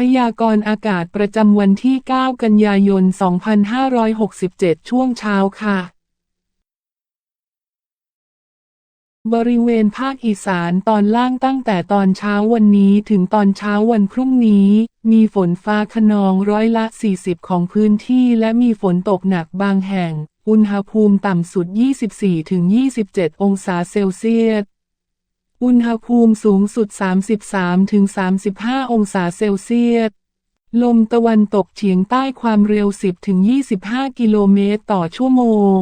พยากรณ์อากาศประจำวันที่ 9 กันยายน 2567 ช่วงเช้าค่ะ บริเวณภาคอีสานตอนล่างตั้งแต่ตอนเช้าวันนี้ถึงตอนเช้าวันพรุ่งนี้ มีฝนฟ้าขนองร้อยละ 40 ของพื้นที่และมีฝนตกหนักบางแห่ง อุณหภูมิต่ำสุด 24-27 องศาเซลเซียส อุณหภูมิสูงสุด 33-35 องศาเซลเซียส ลมตะวันตกเฉียงใต้ความเร็ว 10-25 กิโลเมตรต่อชั่วโมง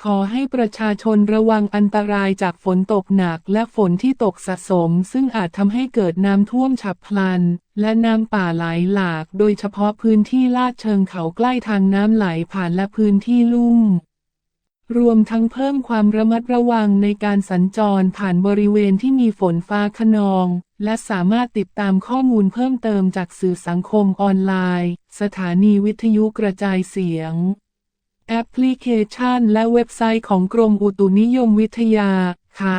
ขอให้ประชาชนระวังอันตรายจากฝนตกหนักและฝนที่ตกสะสม ซึ่งอาจทำให้เกิดน้ำท่วมฉับพลัน และน้ำป่าไหลหลาก โดยเฉพาะพื้นที่ลาดเชิงเขาใกล้ทางน้ำไหลผ่านและพื้นที่ลุ่ม รวมทั้งเพิ่มความระมัดระวังในการสัญจรผ่านบริเวณที่มีฝนฟ้าขนอง และสามารถติดตามข้อมูลเพิ่มเติมจากสื่อสังคมออนไลน์ สถานีวิทยุกระจายเสียง แอปพลิเคชันและเว็บไซต์ของกรมอุตุนิยมวิทยา ค่ะ